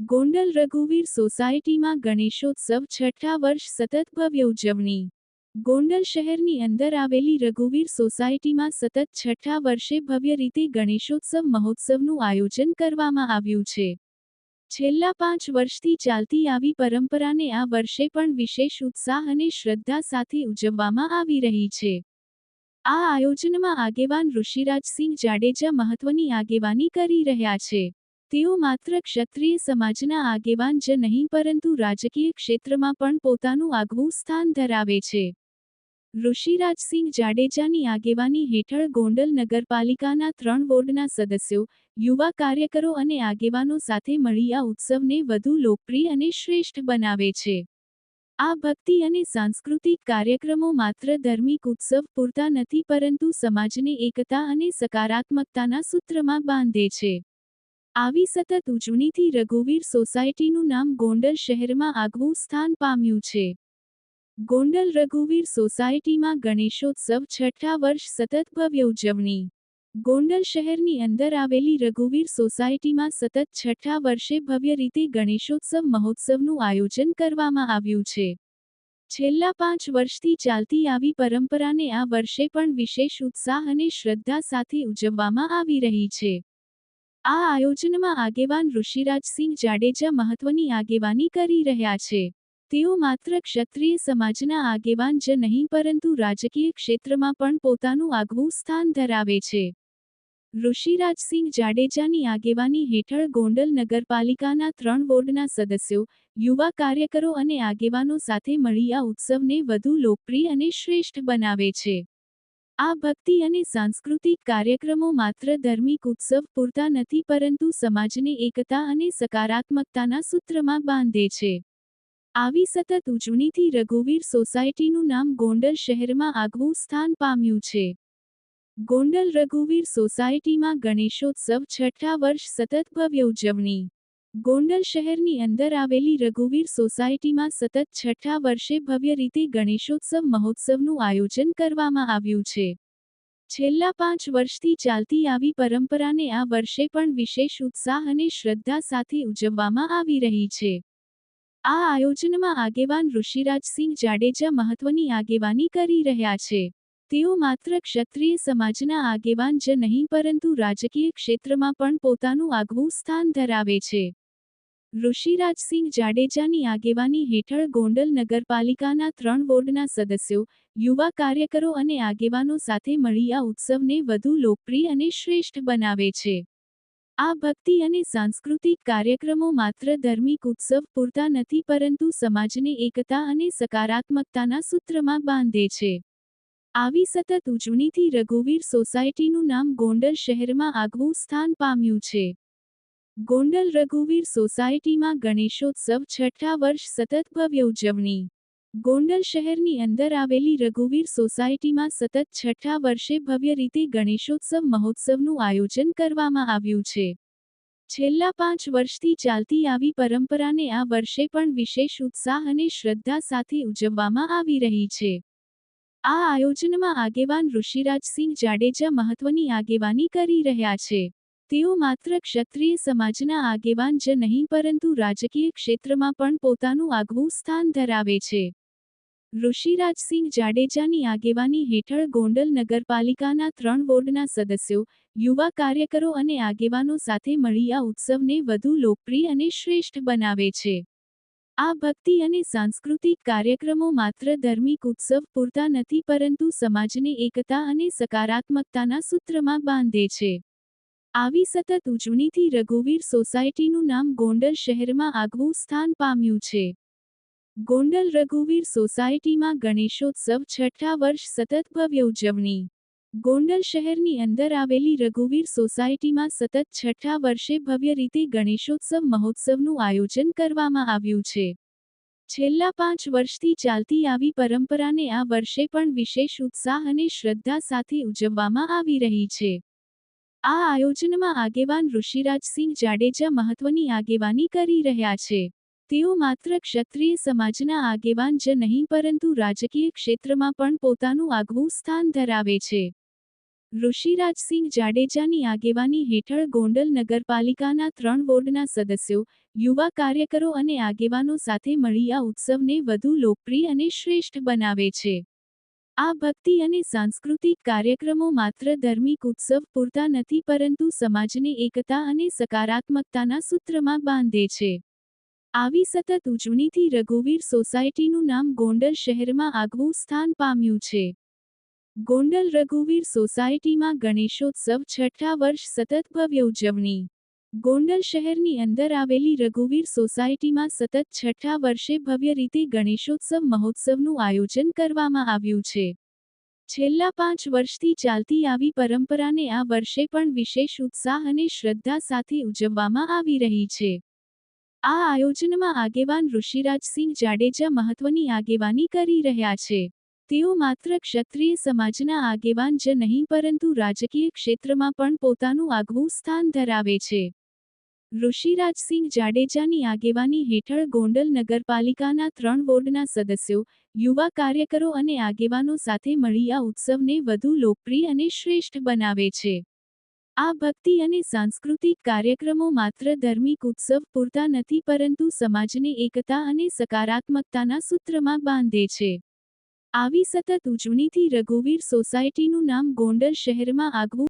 ગોંડલ રઘુવીર સોસાયટીમાં ગણેશોત્સવ છઠ્ઠા વર્ષ સતત ભવ્ય ઉજવણી. ગોંડલ શહેરની અંદર આવેલી રઘુવીર સોસાયટીમાં સતત છઠ્ઠા વર્ષે ભવ્ય રીતે ગણેશોત્સવ મહોત્સવનું આયોજન કરવામાં આવ્યું છે. છેલ્લા પાંચ વર્ષથી ચાલતી આવી પરંપરાને આ વર્ષે પણ વિશેષ ઉત્સાહ અને શ્રદ્ધા સાથે ઉજવવામાં આવી રહી છે. આ આયોજનમાં આગેવાન ઋષિરાજસિંહ જાડેજા મહત્વની આગેવાની કરી રહ્યા છે. તેઓ માત્ર ક્ષત્રિય સમાજના આગેવાન જ નહીં, પરંતુ રાજકીય ક્ષેત્રમાં પણ પોતાનું આગવું સ્થાન ધરાવે છે. ઋષિરાજસિંહ જાડેજાની આગેવાની હેઠળ ગોંડલ નગરપાલિકાના ત્રણ વોર્ડના સદસ્યો, યુવા કાર્યકરો અને આગેવાનો સાથે મળી આ ઉત્સવને વધુ લોકપ્રિય અને શ્રેષ્ઠ બનાવે છે. આ ભક્તિ અને સાંસ્કૃતિક કાર્યક્રમો માત્ર ધાર્મિક ઉત્સવ પૂરતા નથી, પરંતુ સમાજને એકતા અને સકારાત્મકતાના સૂત્રમાં બાંધે છે. આવી સતત ઉજવણીથી રઘુવીર સોસાયટીનું નામ ગોંડલ શહેરમાં આગવું સ્થાન પામ્યું છે. ગોંડલ રઘુવીર સોસાયટીમાં ગણેશોત્સવ છઠ્ઠા વર્ષ સતત ભવ્ય ઉજવણી. ગોંડલ શહેરની અંદર આવેલી રઘુવીર સોસાયટીમાં સતત છઠ્ઠા વર્ષે ભવ્ય રીતે ગણેશોત્સવ મહોત્સવનું આયોજન કરવામાં આવ્યું છે. છેલ્લા પાંચ વર્ષથી ચાલતી આવી પરંપરાને આ વર્ષે પણ વિશેષ ઉત્સાહ અને શ્રદ્ધા સાથે ઉજવવામાં આવી રહી છે. આ આયોજનમાં આગેવાન ઋષિરાજસિંહ જાડેજા મહત્વની આગેવાની કરી રહ્યા છે. તેઓ માત્ર ક્ષત્રિય સમાજના આગેવાન જ નહીં, પરંતુ રાજકીય ક્ષેત્રમાં પણ પોતાનું આગવું સ્થાન ધરાવે છે. ઋષિરાજસિંહ જાડેજાની આગેવાની હેઠળ ગોંડલ નગરપાલિકાના ત્રણ વોર્ડના સદસ્યો, યુવા કાર્યકરો અને આગેવાનો સાથે મળી આ ઉત્સવને વધુ લોકપ્રિય અને શ્રેષ્ઠ બનાવે છે. આ ભક્તિ અને સાંસ્કૃતિક કાર્યક્રમો માત્ર ધાર્મિક ઉત્સવ પૂરતા નથી પરંતુ સમાજને એકતા અને સકારાત્મકતાના સૂત્રમાં બાંધે છે. આવી સતત ઉજવણીથી રઘુવીર સોસાયટીનું નામ ગોંડલ શહેરમાં આગવું સ્થાન પામ્યું છે. ગોંડલ રઘુવીર સોસાયટીમાં ગણેશોત્સવ છઠ્ઠા વર્ષ સતત ભવ્ય ઉજવણી. ગોંડલ શહેરની અંદર આવેલી રઘુવીર સોસાયટીમાં સતત છઠ્ઠા વર્ષે ભવ્ય રીતે ગણેશોત્સવ મહોત્સવનું આયોજન કરવામાં આવ્યું છે. છેલ્લા પાંચ વર્ષથી ચાલતી આવી પરંપરાને આ વર્ષે પણ વિશેષ ઉત્સાહ અને શ્રદ્ધા સાથે ઉજવવામાં આવી રહી છે. આ આયોજનમાં આગેવાન ઋષિરાજસિંહ જાડેજા મહત્વની આગેવાની કરી રહ્યા છે. તેઓ માત્ર ક્ષત્રિય સમાજના આગેવાન જ નહીં, પરંતુ રાજકીય ક્ષેત્રમાં પણ પોતાનું આગવું સ્થાન ધરાવે છે. ઋષિરાજસિંહ જાડેજાની આગેવાની હેઠળ ગોંડલ નગરપાલિકાના ત્રણ વોર્ડના સદસ્યો, યુવા કાર્યકરો અને આગેવાનો સાથે મળી આ ઉત્સવને વધુ લોકપ્રિય અને શ્રેષ્ઠ બનાવે છે. આ ભક્તિ અને સાંસ્કૃતિક કાર્યક્રમો માત્ર ધાર્મિક ઉત્સવ પૂરતા નથી પરંતુ સમાજને એકતા અને સકારાત્મકતાના સૂત્રમાં બાંધે છે. આવી સતત ઉજવણીથી રઘુવીર સોસાયટીનું નામ ગોંડલ શહેરમાં આગવું સ્થાન પામ્યું છે. ગોંડલ રઘુવીર સોસાયટીમાં ગણેશોત્સવ છઠ્ઠા વર્ષ સતત ભવ્ય ઉજવણી. ગોંડલ શહેરની અંદર આવેલી રઘુવીર સોસાયટીમાં સતત છઠ્ઠા વર્ષે ભવ્ય રીતે ગણેશોત્સવ મહોત્સવનું આયોજન કરવામાં આવ્યું છે. છેલ્લા પાંચ વર્ષથી ચાલતી આવી પરંપરાને આ વર્ષે પણ વિશેષ ઉત્સાહ અને શ્રદ્ધા સાથે ઉજવવામાં આવી રહી છે. આ આયોજનમાં આગેવાન ઋષિરાજસિંહ જાડેજા મહત્વની આગેવાની કરી રહ્યા છે. તેઓ માત્ર ક્ષત્રિય સમાજના આગેવાન જ નહીં, પરંતુ રાજકીય ક્ષેત્રમાં પણ પોતાનું આગવું સ્થાન ધરાવે છે. ઋષિરાજસિંહ જાડેજાની આગેવાની હેઠળ ગોંડલ નગરપાલિકાના ત્રણ વોર્ડના સદસ્યો, યુવા કાર્યકરો અને આગેવાનો સાથે મળી આ ઉત્સવને વધુ લોકપ્રિય અને શ્રેષ્ઠ બનાવે છે. આ ભક્તિ અને સાંસ્કૃતિક કાર્યક્રમો માત્ર ધાર્મિક ઉત્સવ પૂરતા નથી, પરંતુ સમાજને એકતા અને સકારાત્મકતાના સૂત્રમાં બાંધે છે. આવી સતત ઉજવણીથી રઘુવીર સોસાયટીનું નામ ગોંડલ શહેરમાં આગવું સ્થાન પામ્યું છે. ગોંડલ રઘુવીર સોસાયટીમાં ગણેશોત્સવ છઠ્ઠા વર્ષ સતત ભવ્ય ઉજવણી. ગોંડલ શહેરની અંદર આવેલી રઘુવીર સોસાયટીમાં સતત છઠ્ઠા વર્ષે ભવ્ય રીતે ગણેશોત્સવ મહોત્સવનું આયોજન કરવામાં આવ્યું છે. છેલ્લા પાંચ વર્ષથી ચાલતી આવી પરંપરાને આ વર્ષે પણ વિશેષ ઉત્સાહ અને શ્રદ્ધા સાથે ઉજવવામાં આવી રહી છે. આ આયોજનમાં આગેવાન ઋષિરાજસિંહ જાડેજા મહત્વની આગેવાની કરી રહ્યા છે. તેઓ માત્ર ક્ષત્રિય સમાજના આગેવાન જ નહીં, પરંતુ રાજકીય ક્ષેત્રમાં પણ પોતાનું આગવું સ્થાન ધરાવે છે. ઋષિરાજસિંહ જાડેજાની આગેવાની હેઠળ ગોંડલ નગરપાલિકાના ત્રણ વોર્ડના સદસ્યો, યુવા કાર્યકરો અને આગેવાનો સાથે મળી આ ઉત્સવને વધુ લોકપ્રિય અને શ્રેષ્ઠ બનાવે છે. આ ભક્તિ અને સાંસ્કૃતિક કાર્યક્રમો માત્ર ધાર્મિક ઉત્સવ પૂરતા નથી, પરંતુ સમાજને એકતા અને સકારાત્મકતાના સૂત્રમાં બાંધે છે. આવી સતત ઉજવણીથી રઘુવીર સોસાયટીનું નામ ગોંડલ શહેરમાં આગવું સ્થાન પામ્યું છે. ગોંડલ રઘુવીર સોસાયટીમાં ગણેશોત્સવ છઠ્ઠા વર્ષ સતત ભવ્ય ઉજવણી ગોંડલ શહેરની અંદર આવેલી રઘુવીર સોસાયટીમાં સતત છઠ્ઠા વર્ષે ભવ્ય રીતે ગણેશોત્સવ મહોત્સવનું આયોજન કરવામાં આવ્યું છે. છેલ્લા પાંચ વર્ષથી ચાલતી આવી પરંપરાને આ વર્ષે પણ વિશેષ ઉત્સાહ અને શ્રદ્ધા સાથે ઉજવવામાં આવી રહી છે. આ આયોજનમાં આગેવાન ઋષિરાજસિંહ જાડેજા મહત્વની આગેવાની કરી રહ્યા છે. તેઓ માત્ર ક્ષત્રિય સમાજના આગેવાન જ નહીં, પરંતુ રાજકીય ક્ષેત્રમાં પણ પોતાનું આગવું સ્થાન ધરાવે છે. ઋષિરાજસિંહ જાડેજાની આગેવાની હેઠળ ગોંડલ નગરપાલિકાના ત્રણ વોર્ડના સદસ્યો, યુવા કાર્યકરો અને આગેવાનો સાથે મળી આ ઉત્સવને વધુ લોકપ્રિય અને શ્રેષ્ઠ બનાવે છે. આ ભક્તિ અને સાંસ્કૃતિક કાર્યક્રમો માત્ર ધાર્મિક ઉત્સવ પૂરતા નથી પરંતુ સમાજને એકતા અને સકારાત્મકતાના સૂત્રમાં બાંધે છે. આવી સતત ઉજવણીથી રઘુવીર સોસાયટીનું નામ ગોંડલ શહેરમાં આગવું